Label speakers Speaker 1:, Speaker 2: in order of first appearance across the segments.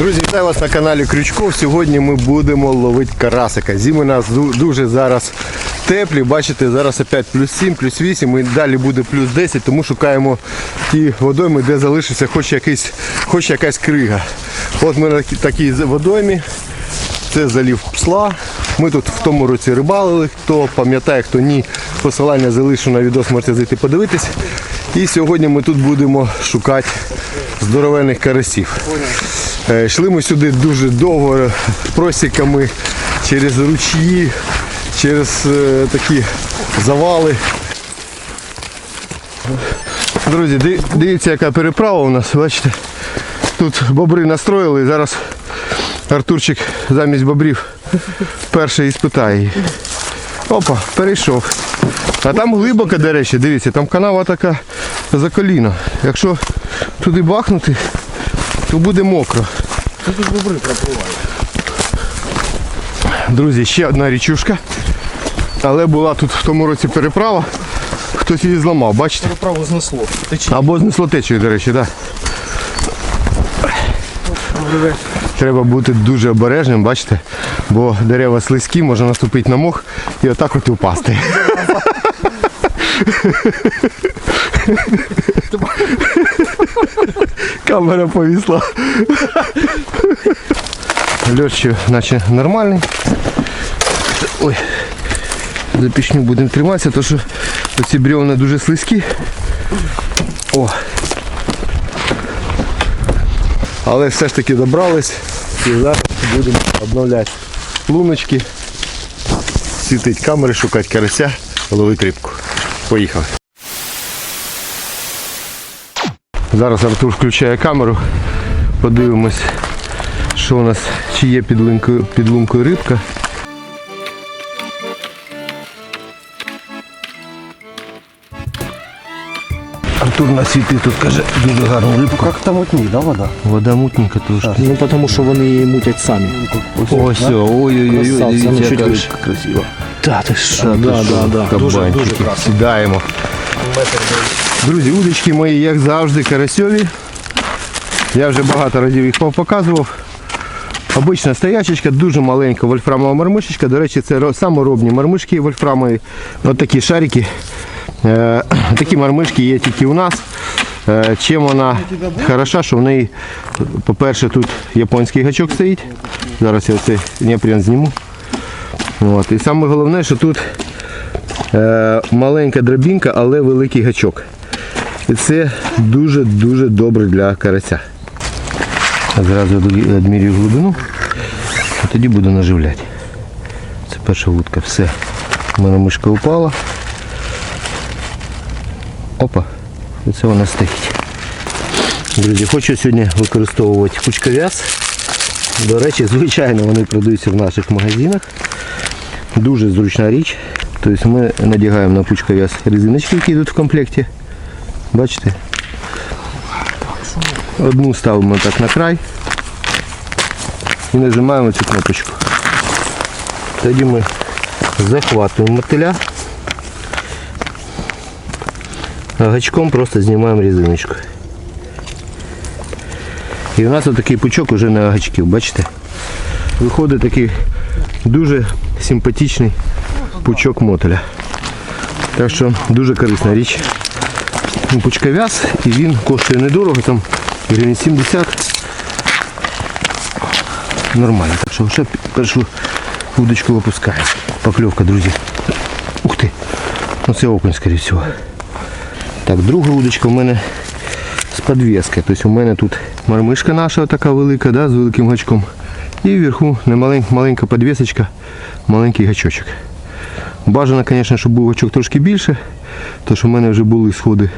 Speaker 1: Друзі, вітаю вас на каналі Крючков. Сьогодні ми будемо ловити карасика. Зими у нас дуже зараз теплі. Бачите, зараз опять плюс 7, плюс 8 і далі буде плюс 10, тому шукаємо ті водойми, де залишиться хоч, якийсь, хоч якась крига. От ми на такій водоймі. Це залів псла. Ми тут в тому році рибалили. Хто пам'ятає, хто ні, посилання залишу на відос, можете зайти подивитись. І сьогодні ми тут будемо шукати здоровенних карасів. Е, Йшли ми сюди дуже довго просіками через ручї, через е, такі завали. Друзі, дивіться, яка переправа у нас, бачите. Тут бобри настроїли зараз Артурчик замість бобрів перший іспитає її. Опа, перейшов. А там глибоко, до речі, дивіться, там канава така за коліно. Якщо туди бахнути, то буде мокро.
Speaker 2: Тут ж бобри пропливають.
Speaker 1: Друзі, ще одна річушка. Але була тут в тому році переправа. Хтось її зламав, бачите?
Speaker 2: Переправу знесло. Течі.
Speaker 1: Або знесло течею, до речі, так. Треба бути дуже обережним, бачите, бо дерева слизькі, можна наступити на мох і отак от і впасти. Камера повісла. Льот ще наче нормальний. Ой, за пішню будемо триматися, тому що ці бревна дуже слизькі. О. Але все ж таки добрались і зараз будемо обновляти луночки, світить камери, шукати карася, ловити рибку. Поїхав. Зараз Артур включає камеру. Подивимось, що у нас, чи є під лункою, під лункою рибка. Артур насвітив тут каже дуже гарну рибку.
Speaker 2: Как там вот да, вода?
Speaker 1: Вода мутненька трошки.
Speaker 3: Ну, потому що вони її мутять самі.
Speaker 1: Ось, все, ой-ой-ой,
Speaker 3: ну,
Speaker 1: дивіться,
Speaker 3: чуть
Speaker 1: яка рибка красива.
Speaker 3: Та ти що? Да, да, да. Дуже,
Speaker 1: кабанчики.
Speaker 3: дуже красно.
Speaker 1: Сідаємо. Друзі, удочки мої, як завжди, карасьові. Я вже багато разів їх показував. Обична стоячечка, дуже маленька вольфрамова мармишечка. До речі, це ро- саморобні мармишки вольфрамові. Ось такі шарики. Е, такі мармишки є тільки у нас. Е, чим вона хороша, що в неї, по-перше, тут японський гачок стоїть. Зараз я цей непрям зніму. От. І саме головне, що тут е, маленька драбінка, але великий гачок. І це дуже-дуже добре для карася. Зразу відмі- відмірюю глибину, а тоді буду наживляти. Це перша вудка. Все. У мене мишка упала. Опа. І це вона стоїть. Друзі, хочу сьогодні використовувати кучковяз. До речі, звичайно, вони продаються в наших магазинах. Дуже зручна річ. Тобто ми надягаємо на пучковяз резиночки, які йдуть в комплекті. Бачите? Одну ставимо так на край і нажимаємо цю кнопочку. Тоді ми захватуємо мотиля, а гачком просто знімаємо резиночку. І у нас отакий пучок уже на гачків, бачите? Виходить такий дуже симпатичний пучок мотеля. Так що дуже корисна річ. Ну, Пучковяз і він коштує недорого, там гривень 70. Нормально. Так що вже першу удочку випускаємо. Покльовка, друзі. Ух ти! Ну це окунь, скоріше всього. Так, друга удочка у мене з підвіски. Тобто у мене тут мармишка наша така велика, да, з великим гачком. І вверху немаленька маленька підвісочка, маленький гачочок. Бажано, звісно, щоб був гачок трошки більше, тому що в мене вже були сходи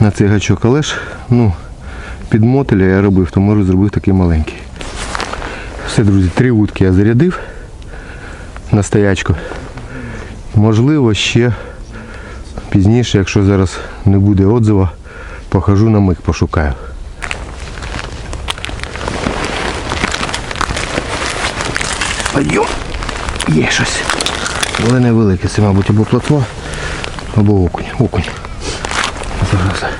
Speaker 1: на цей гачок, але ж ну, під мотеля я робив, то тому зробив такий маленький. Все, друзі, три вудки я зарядив на стоячку. Можливо, ще пізніше, якщо зараз не буде отзива, похожу на мик, пошукаю. Пойдем. Є щось. Але невелике, це, мабуть, або плотва, або окунь. Окунь. Зараз.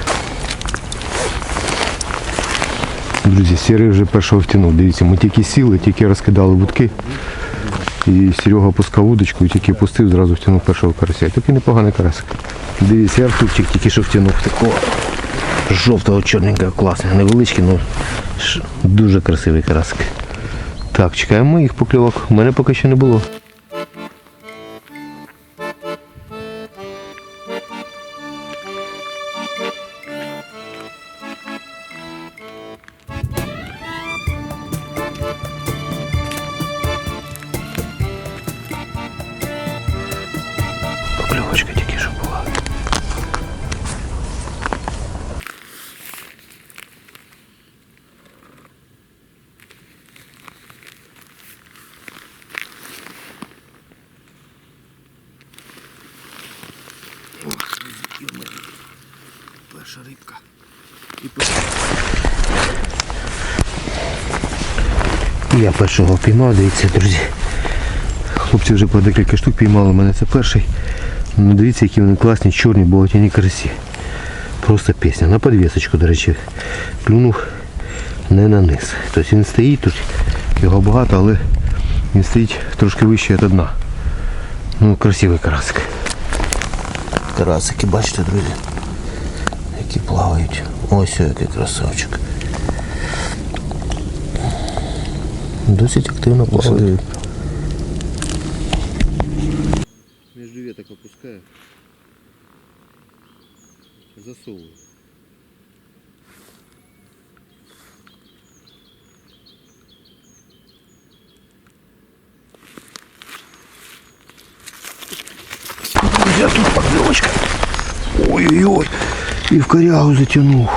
Speaker 1: Друзі, Сірий вже першого втягнув. Дивіться, ми тільки сіли, тільки розкидали вудки. І Серега пускав удочку і тільки пустив, зразу втягнув першого карася. Такий непоганий карасик. Дивіться, Артурчик тільки що втягнув такого жовтого чорненького класного. Невеличкий, але дуже красивий карасик. Так, чекаємо моїх покльовок. У мене поки що не було.
Speaker 2: Перша рибка.
Speaker 1: Я першого піймав, дивіться, друзі. Хлопці вже по декілька штук піймали, у мене це перший. Ну дивіться, які вони класні, чорні, болотяні карасі. Просто пісня. На підвісочку, до речі, клюнув не на низ. Тобто він стоїть тут, його багато, але він стоїть трошки вище від дна. Ну, красивий карасик. Карасики, бачите, друзі, які плавають. Ось який красавчик. Досить активно плаває. Между веток опускаю. Засовываю. Я тут поклевочка. Ой-ой-ой. И в корягу затянул.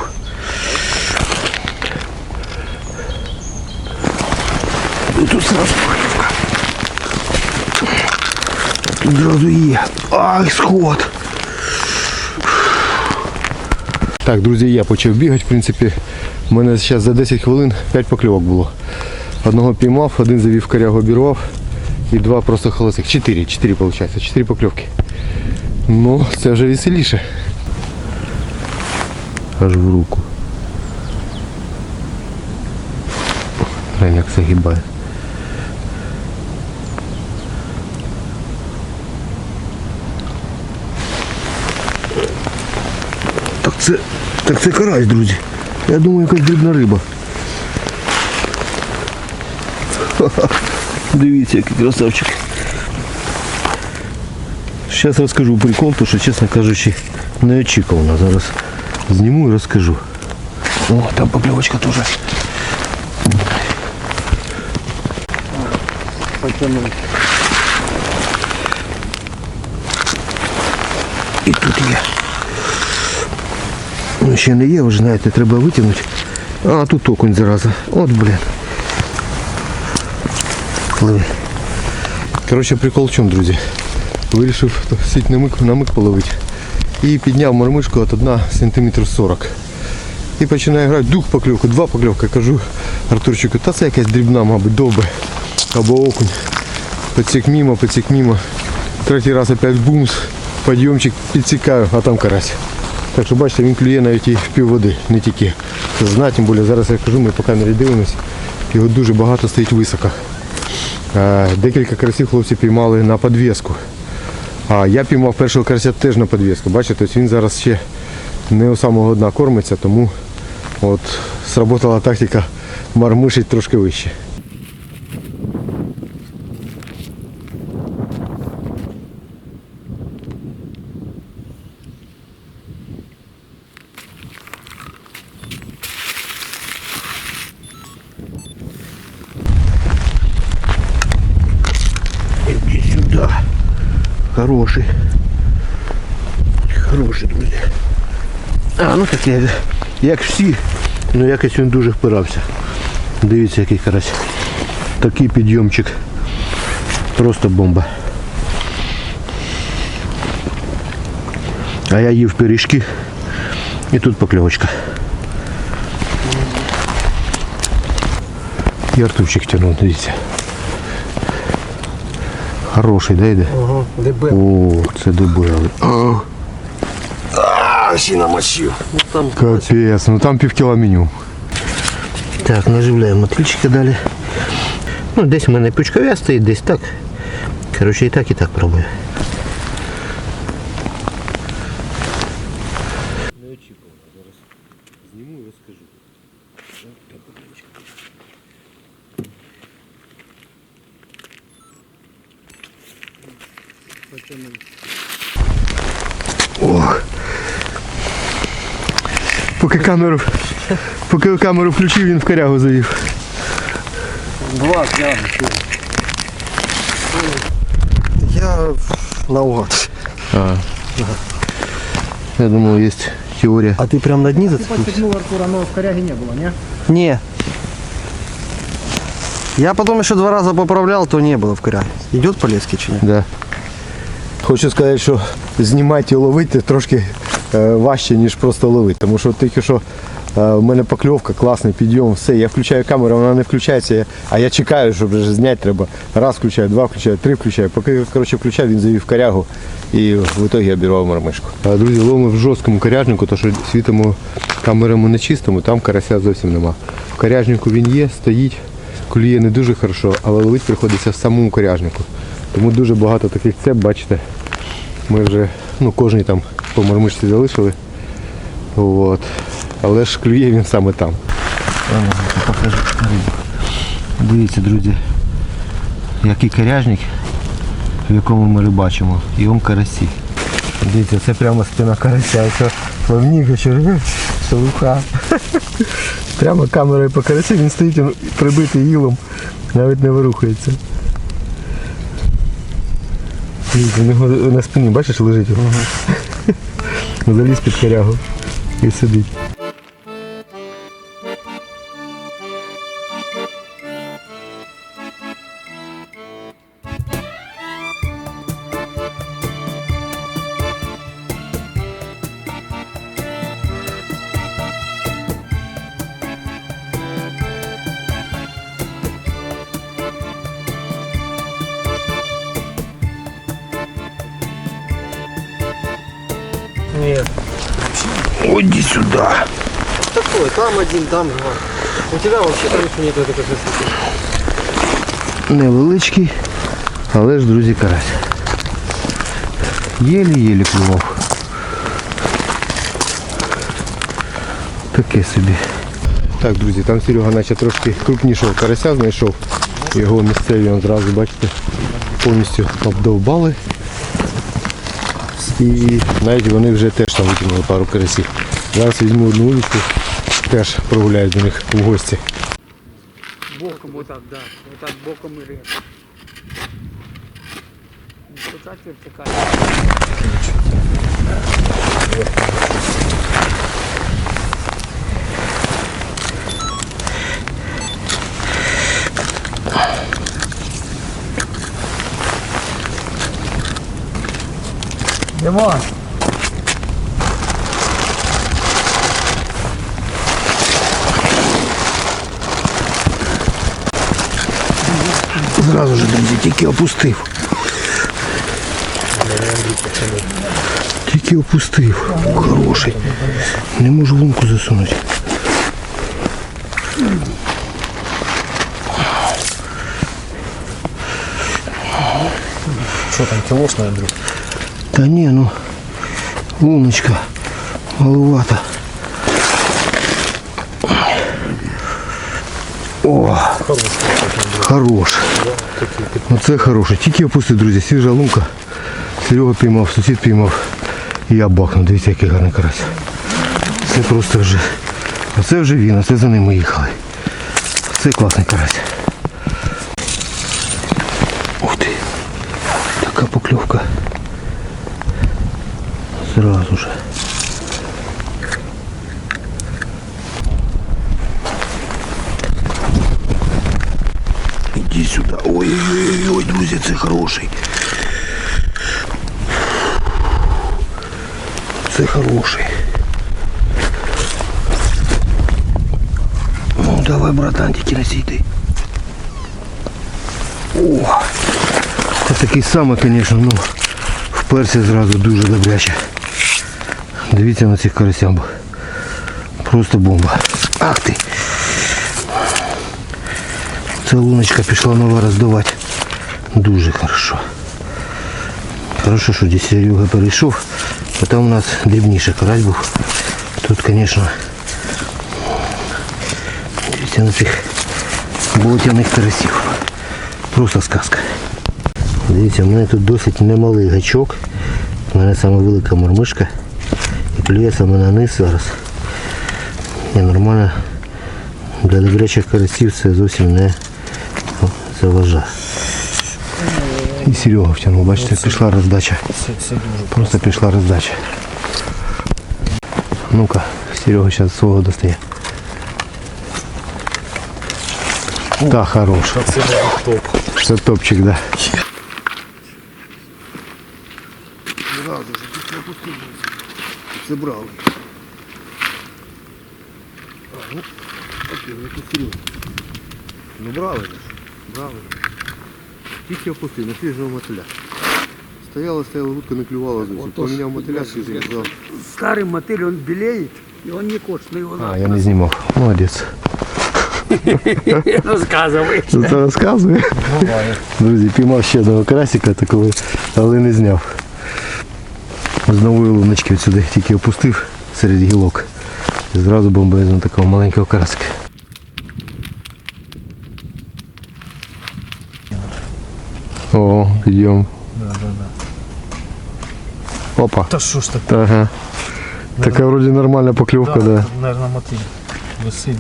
Speaker 1: І тут сразу поклевка. Тут зразу є. Ай, сход. Так, друзі, я почав бігати, в принципі. У мене зараз за 10 хвилин 5 покльовок було. Одного піймав, один завів корягу обірвав і два просто холостих. Чотири, чотири виходить, чотири покльовки. Ну, це вже веселіше. Аж в руку. Глянь, як загибає. Так це, так це карась, друзі. Я думаю, якась дрібна риба. Ха-ха. Дивіться, який красавчик. Зараз розкажу прикол, то що, чесно кажучи, неочікувано. Зараз зніму і розкажу. О, там покльовочка теж.
Speaker 2: Потянув.
Speaker 1: І тут є. Ну, ще не є, ви ж знаєте, треба витягнути. А, тут окунь зараза. От, блін. Пливи. Коротше, прикол в чому, друзі? Вирішив сіть на мик, на мик половити. І підняв мормишку от 1 см 40 І починаю грати дух покльовку, два покльовки. Кажу Артурчику, та це якась дрібна, мабуть, довбе. Або окунь. Підсік мимо, підсік мимо. Третій раз опять бумс, підйомчик підсікаю, а там карась. Так що бачите, він клює навіть і в пів води, не тільки з дна, тим більше зараз я кажу, ми по камері дивимося, його дуже багато стоїть високо. Е, Декілька карасів хлопці піймали на підвіску. А я піймав першого карася теж на підв'язку. Бачите, тобто він зараз ще не у самого дна кормиться, тому от сработала тактика мармишить трошки вище. Иди сюда. Хороший. Хороший, друзі. А, ну так я, як всі, ну якось він дуже впирався. Дивіться, який карась. Такий підйомчик. Просто бомба. А я їв пиріжки. І тут покльовочка. І тянув, дивіться. Хороший, да, йде?
Speaker 2: Ага, ДБ.
Speaker 1: О, це дебелий. А,
Speaker 2: А, ще намочив. Ну там
Speaker 1: Капець, ну там півкіла мінімум. Так, наживляємо мотильчики далі. Ну, десь в мене пучковя стоїть, десь так. Коротше, і так, і так пробую. камеру, поки камеру включив, він в корягу завів.
Speaker 2: Два прямо. Я наугад.
Speaker 1: А. Я думал, есть теория.
Speaker 2: А ты прям на дни зацепился?
Speaker 3: Подтягнул Артура, но в коряге не было, не?
Speaker 2: Не. Я потом еще два раза поправлял, то не было в коряге. Идет по леске чи ні?
Speaker 1: Да. Хочу сказати, що знімати і ловити трошки е, важче, ніж просто ловити. Тому що тільки що е, в мене покльовка, класний підйом, все. Я включаю камеру, вона не включається, а я чекаю, щоб вже зняти треба. Раз включаю, два включаю, три включаю. Поки коротше, включаю, він завів корягу і в ітогі я обірвав мармишку. Друзі, ловимо в жорсткому коряжнику, тому що світимо камерами не чистому, там карася зовсім нема. В коряжнику він є, стоїть, клює не дуже хорошо, але ловити приходиться в самому коряжнику. Тому дуже багато таких цеп, бачите. Ми вже ну, кожний там по мармишці залишили. От. Але ж клює він саме там. Покажу рибу. Дивіться, друзі, який коряжник, в якому ми рибачимо. І он карасі. Дивіться, це прямо спина карася, це плавніка, шелуха. Прямо камерою по карасі, він стоїть він прибитий ілом, навіть не вирухається. Дивіться, на спині, бачиш, лежить. Заліз під корягу і сидить. Иди сюда.
Speaker 2: Такой, там один, там два. У тебя вообще там ничего нет этой красоты.
Speaker 1: Невеличкий, але ж, друзі, карась. Єлі-єлі клював. Таке собі. Так, друзі, там Серега наче трошки крупнішого карася знайшов. Його місцеві он зразу, бачите, повністю обдовбали. І навіть вони вже теж там викинули пару карасів. Зараз візьму одну удочку, теж прогуляю до них в гості.
Speaker 3: Боком вот так, да. Вот так боком режь. Втыкать и втыкать. Димон,
Speaker 1: Зразу ж, друзі, тільки опустив. Тільки опустив. Хороший. Не можу лунку засунути.
Speaker 2: Что там, килошная, Андрюх?
Speaker 1: Та ні, ну луночка малувата. О, хорош. Оце хороше. Тільки опусти, друзі, свіжа лунка. Серега піймав, сусід піймав. І я бахнув. Дивіться, який гарний карась. Це просто вже. Оце вже він, оце за ним ми їхали. Це класний карась. Сразу же. Иди сюда. Ой-ой-ой, друзі, це хороший. Це хороший. Ну, давай, братан, тільки не сійти. О! Це такий самий, звісно, ну, вперся зразу дуже добряче. Дивіться на цих карасям. Просто бомба. Ах ти. Оце луночка пішла нова роздавати. Дуже хорошо. Хорошо, що десь Серега перейшов, а там у нас дрібніший карась був. Тут, звісно, дивіться на цих болотяних карасів. Просто сказка. Дивіться, в мене тут досить немалий гачок. У мене саме велика мормишка. І клює саме на низ зараз. І нормально для добрячих карасів це зовсім не заважає. І Серега втягнув, бачите, пішла роздача. Просто пішла роздача. Ну-ка, Серега зараз свого достає. Да, хорош.
Speaker 2: Це топ.
Speaker 1: Це топчик, да. Це брали. А, ну, окей, ну тут серйозно. Ну брали ж, брали. Тільки опустив, на свіжого мотиля. Стояла, стояла, вудка не клювала зовсім. Поміняв мотиля свіжий, взяв.
Speaker 3: Старый мотыль, он белеет, и он не кошный. Его
Speaker 1: А, я не знімав. Молодець.
Speaker 3: рассказывай.
Speaker 1: Це це розказує. Друзі, піймав ще одного карасика такого, але не зняв. З нової луночки сюди тільки опустив серед гілок. І зразу бомбезно такого маленького карасика. О, підйом. Опа.
Speaker 2: Та що ж таке?
Speaker 1: Ага. Така вроді нормальна покльовка, да.
Speaker 2: Наверное, мотиль. Висить.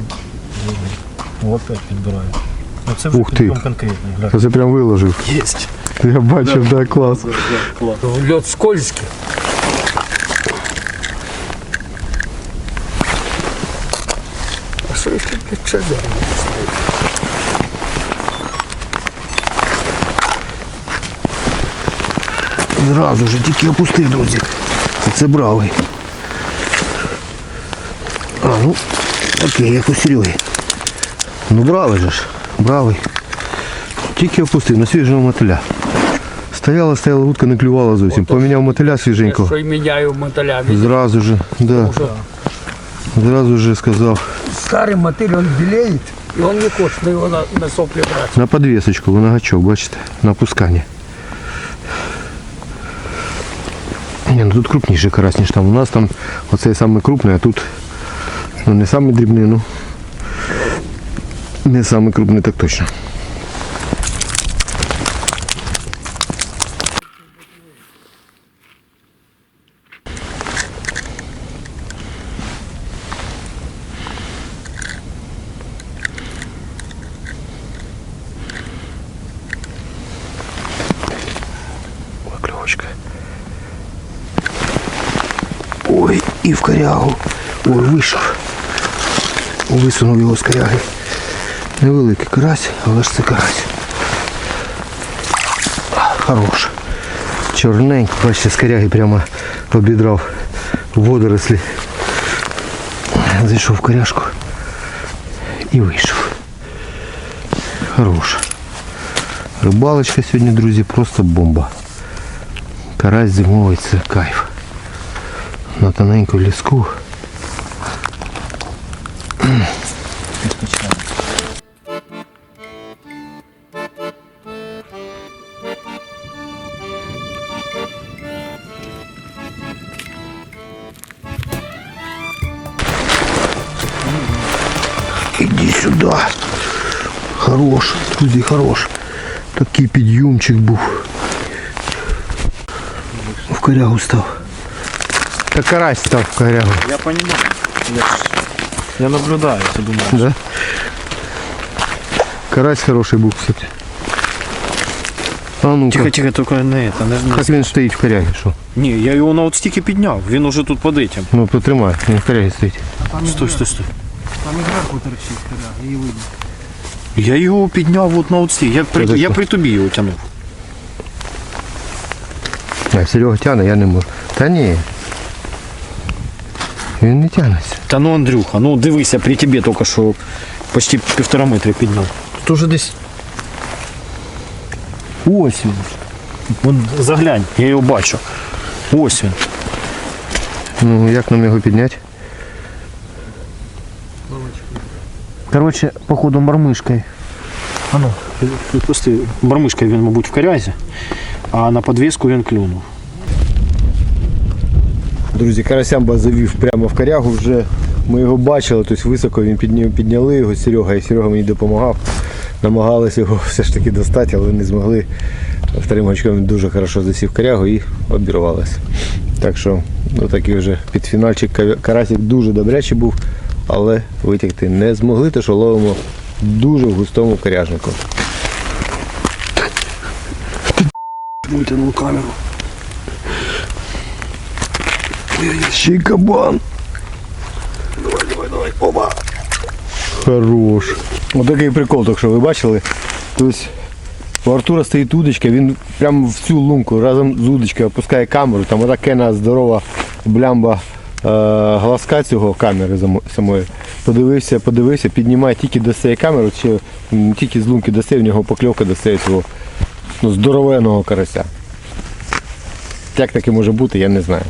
Speaker 2: Опять підбирає. Ну це вже
Speaker 1: Ух ти.
Speaker 2: підйом конкретний. Гля.
Speaker 1: Це прям виложив.
Speaker 2: Єсть.
Speaker 1: Я бачив, да, клас.
Speaker 3: Лед скользкий. Что это печально?
Speaker 1: Зразу ж тільки опустив, друзі. Це бравий. А, ну, окей, як у Сереги. Ну бравий же ж, бравий. Тільки опустив на свіжого мотиля. Стояла, стояла, вудка не клювала зовсім. Поміняв мотиля свіженького.
Speaker 3: Что и меняю мотылями.
Speaker 1: Зразу же, да. Зразу же сказав
Speaker 3: Старый мотыль, он белеет, и он не кошный, его на, на сопли брать.
Speaker 1: На подвісочку, на гачок, бачите, на пускання. Ні, ну тут крупніший карась, ніж там. У нас там оцей самий крупний, а тут ну, не самий дрібний, ну не самий крупний, так точно. І в корягу. Ой, вийшов. Висунув його з коряги. Невеликий карась, але ж це карась. Хорош. Чорненький, бачите, з коряги прямо обідрав водорослі. Зайшов в коряшку і вийшов. Хорош. Рибалочка сьогодні, друзі, просто бомба. Карась зимовий це кайф. На тоненьку ліску. Іди сюди. Хорош, друзі, хорош. Такий підйомчик був. В корягу став. Та карась став в корягу.
Speaker 2: Я понимаю. Я, я наблюдаю, це думаю.
Speaker 1: Да? Карась хороший був, кстати. А ну-ка.
Speaker 2: Тихо, тихо, тільки не это, не, не
Speaker 1: Як він стоїть в корягі, що?
Speaker 2: Ні, я його на от стільки підняв, він уже тут під этим.
Speaker 1: Ну, потримай, він в корягі стоїть.
Speaker 2: Стой, стой, стой.
Speaker 3: Там и зверху торчит, когда, и видно.
Speaker 2: Я його підняв от на от стільки. Я при, я при тобі його тянув.
Speaker 1: А, Серега тягне, я не можу. Та ні. Він не тягнеться.
Speaker 2: Та ну Андрюха, ну дивися, при тобі тільки що почти півтора метра підняв. Тут уже десь. Ось він. Вон, заглянь, я його бачу. Ось він.
Speaker 1: Ну, як нам його підняти?
Speaker 2: Короче, походу мормишкою. А ну. Просто мормишкою він, мабуть, в корязі, а на підвіску він клюнув.
Speaker 1: Друзі, карасямба завів прямо в корягу вже. Ми його бачили, тобто високо він підняли його Серега, і Серега мені допомагав. Намагалися його все ж таки достати, але не змогли. Вторим гачком він дуже хорошо засів корягу і обірвалося. Так що, ну такий вже підфінальчик Ка- карасик дуже добрячий був, але витягти не змогли, тому що ловимо дуже в густому коряжнику.
Speaker 2: Витягнув камеру.
Speaker 1: Ще кабан. Давай, давай, давай. Оба. Хорош. Ось такий прикол, так що ви бачили. Тобто у Артура стоїть удочка, він прямо в цю лунку разом з удочкою опускає камеру. Там отака здорова блямба е, цього камери самої. Подивився, подивився, піднімає, тільки достає камеру, чи тільки з лунки достає, в нього покльовка достає цього ну, здоровеного карася. Як таке може бути, я не знаю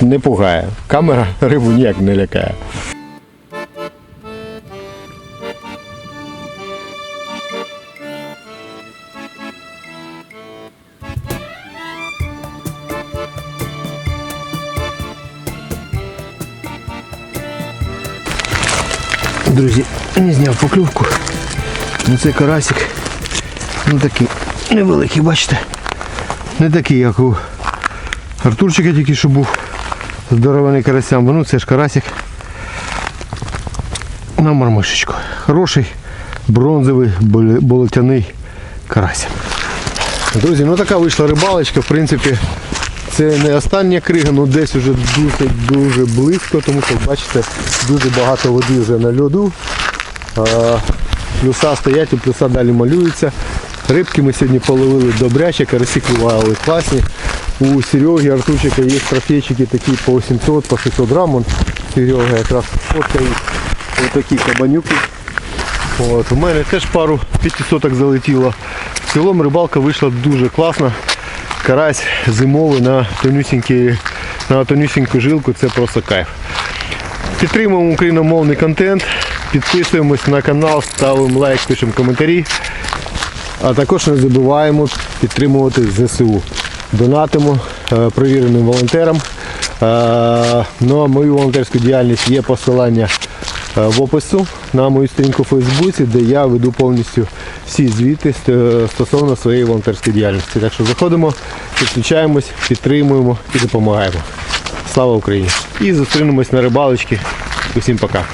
Speaker 1: не пугає. Камера рибу ніяк не лякає. Друзі, не зняв поклювку. Ну це карасик. Ну такий невеликий, бачите? Не такий, як у Артурчика тільки що був здоровений карасям. Ну це ж карасик. На мармишечку. Хороший бронзовий болотяний карась. Друзі, ну така вийшла рибалочка. В принципі, це не остання крига, ну десь вже дуже дуже близько, тому що бачите, дуже багато води вже на льоду. Плюса стоять, і плюса далі малюються. Рибки ми сьогодні половили добряче, карасі клювали класні. У Сереги Артурчика є трофейчики такі по 700, по 600 грам. Он Серега якраз фоткає ось такі кабанюки. От, у мене теж пару п'ятисоток залетіло. В цілому рибалка вийшла дуже класна. Карась зимовий на на тонюсіньку жилку це просто кайф. Підтримуємо україномовний контент, підписуємось на канал, ставимо лайк, пишемо коментарі. А також не забуваємо підтримувати ЗСУ. Донатимо е, провіреним волонтерам. Е, Ну а мою волонтерську діяльність є посилання е, в опису на мою сторінку у Фейсбуці, де я веду повністю всі звіти стосовно своєї волонтерської діяльності. Так що заходимо, підключаємось, підтримуємо і допомагаємо. Слава Україні! І зустрінемось на рибалочці. Усім пока!